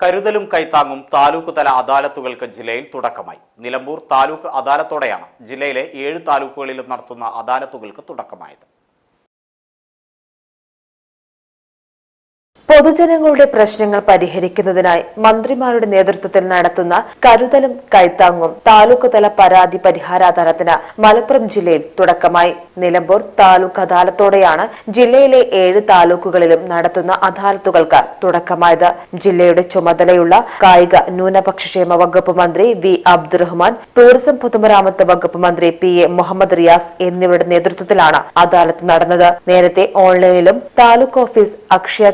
കരുതലും കൈത്താങ്ങും താലൂക്ക് തല അദാലത്തുകൾക്ക് ജില്ലയിൽ തുടക്കമായി. നിലമ്പൂർ താലൂക്ക് അദാലത്തോടെയാണ് ജില്ലയിലെ ഏഴ് താലൂക്കുകളിലും നടത്തുന്ന അദാലത്തുകൾക്ക് തുടക്കമായത്. പൊതുജനങ്ങളുടെ പ്രശ്നങ്ങൾ പരിഹരിക്കുന്നതിനായി മന്ത്രിമാരുടെ നേതൃത്വത്തിൽ നടത്തുന്ന കരുതലും കൈത്താങ്ങും താലൂക്ക് തല പരാതി പരിഹാരാധാരത്തിന് മലപ്പുറം ജില്ലയിൽ തുടക്കമായി. നിലമ്പൂർ താലൂക്ക് അദാലത്തോടെയാണ് ജില്ലയിലെ ഏഴ് താലൂക്കുകളിലും നടത്തുന്ന അദാലത്തുകൾക്ക് തുടക്കമായത്. ജില്ലയുടെ ചുമതലയുള്ള കായിക ന്യൂനപക്ഷക്ഷേമ വകുപ്പ് മന്ത്രി വി അബ്ദുറഹ്മാൻ ടൂറിസം പൊതുമരാമത്ത് വകുപ്പ് മന്ത്രി പി എ മുഹമ്മദ് റിയാസ് എന്നിവരുടെ നേതൃത്വത്തിലാണ് അദാലത്ത് നടന്നത്. നേരത്തെ ഓൺലൈനിലും താലൂക്ക് ഓഫീസ് അക്ഷയ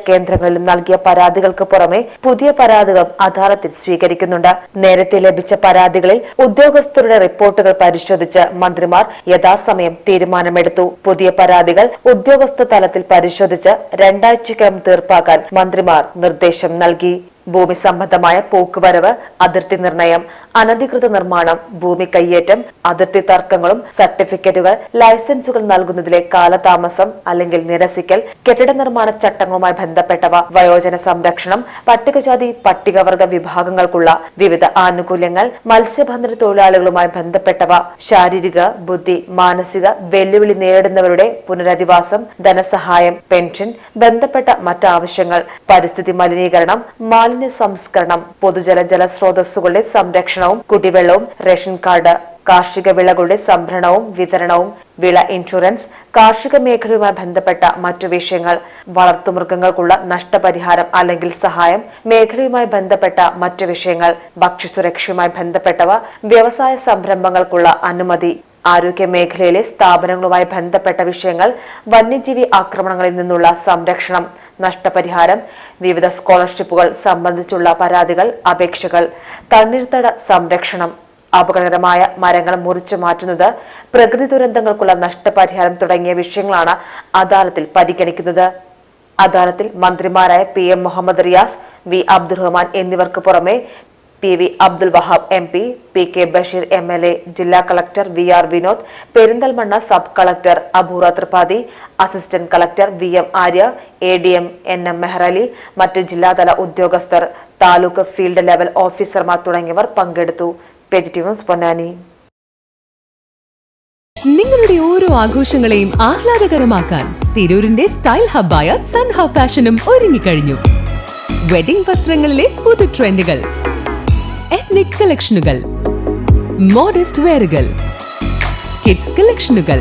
കേന്ദ്രങ്ങളിലും നൽകിയ പരാതികൾക്ക് പുറമെ പുതിയ പരാതികളും അദാലത്തിൽ സ്വീകരിക്കുന്നുണ്ട്. നേരത്തെ ലഭിച്ച പരാതികളിൽ ഉദ്യോഗസ്ഥരുടെ റിപ്പോർട്ടുകൾ പരിശോധിച്ച് മന്ത്രിമാർ യഥാസമയം തീരുമാനമെടുത്തു. പുതിയ പരാതികൾ ഉദ്യോഗസ്ഥ തലത്തിൽ പരിശോധിച്ച് രണ്ടാഴ്ചക്കകം തീർപ്പാക്കാൻ മന്ത്രിമാർ നിർദ്ദേശം നൽകി. ഭൂമി സംബന്ധമായ പോക്കുവരവ് അതിർത്തി നിർണയം അനധികൃത നിർമ്മാണം ഭൂമി കയ്യേറ്റം അതിർത്തി തർക്കങ്ങളും സർട്ടിഫിക്കറ്റുകൾ ലൈസൻസുകൾ നൽകുന്നതിലെ കാലതാമസം അല്ലെങ്കിൽ നിരസിക്കൽ കെട്ടിട നിർമ്മാണ ചട്ടങ്ങളുമായി ബന്ധപ്പെട്ടവ വയോജന സംരക്ഷണം പട്ടികജാതി പട്ടികവർഗ വിഭാഗങ്ങൾക്കുള്ള വിവിധ ആനുകൂല്യങ്ങൾ മത്സ്യബന്ധന തൊഴിലാളികളുമായി ബന്ധപ്പെട്ടവ ശാരീരിക ബുദ്ധി മാനസിക വെല്ലുവിളി നേരിടുന്നവരുടെ പുനരധിവാസം ധനസഹായം പെൻഷൻ ബന്ധപ്പെട്ട മറ്റാവശ്യങ്ങൾ പരിസ്ഥിതി മലിനീകരണം മാലിന്യ സംസ്കരണം പൊതുജല ജലസ്രോതസ്സുകളുടെ സംരക്ഷണവും കുടിവെള്ളവും റേഷൻ കാർഡ് കാർഷിക വിളകളുടെ സംഭരണവും വിതരണവും വിള ഇൻഷുറൻസ് കാർഷിക മേഖലയുമായി ബന്ധപ്പെട്ട മറ്റു വിഷയങ്ങൾ വളർത്തുമൃഗങ്ങൾക്കുള്ള നഷ്ടപരിഹാരം അല്ലെങ്കിൽ സഹായം മേഖലയുമായി ബന്ധപ്പെട്ട മറ്റു വിഷയങ്ങൾ ഭക്ഷ്യസുരക്ഷയുമായി ബന്ധപ്പെട്ടവ വ്യവസായ സംരംഭങ്ങൾക്കുള്ള അനുമതി ആരോഗ്യ മേഖലയിലെ സ്ഥാപനങ്ങളുമായി ബന്ധപ്പെട്ട വിഷയങ്ങൾ വന്യജീവി ആക്രമണങ്ങളിൽ നിന്നുള്ള സംരക്ഷണം നഷ്ടപരിഹാരം വിവിധ സ്കോളർഷിപ്പുകൾ സംബന്ധിച്ചുള്ള പരാതികൾ അപേക്ഷകൾ തണ്ണീർത്തട സംരക്ഷണം അപകടകരമായ മരങ്ങൾ മുറിച്ചു മാറ്റുന്നത് പ്രകൃതി ദുരന്തങ്ങൾക്കുള്ള നഷ്ടപരിഹാരം തുടങ്ങിയ വിഷയങ്ങളാണ് അദാലത്തിൽ പരിഗണിക്കുന്നത്. അദാലത്തിൽ മന്ത്രിമാരായ P M Muhammad Riyas V Abdurahman എന്നിവർക്ക് പുറമെ P V Abdul Wahab M P P K Basheer M L A ജില്ലാ collector V R Vinod Perinthalmanna sub collector Abura Tripathi assistant collector V M Arya A D M N M Mehrali മറ്റ് ജില്ലാതല ഉദ്യോഗസ്ഥർ taluk field level ഓഫീസർമാർ തുടങ്ങിയവർ പങ്കെടുത്തു. പൊന്നാനി. നിങ്ങളുടെ ഓരോ ആഘോഷങ്ങളെയും ആഹ്ലാദകരമാക്കാൻ തിരൂരിന്റെ സ്റ്റൈൽ ഹബ്ബായ സൺ ഹബ് ഫാഷനും ഒരുങ്ങിക്കഴിഞ്ഞു. വെഡിംഗ് വസ്ത്രങ്ങളിലെ പുതു ട്രെൻഡുകൾ എത്നിക് കളക്ഷനുകൾ മോഡസ്റ്റ് വെയറുകൾ കിഡ്സ് കളക്ഷനുകൾ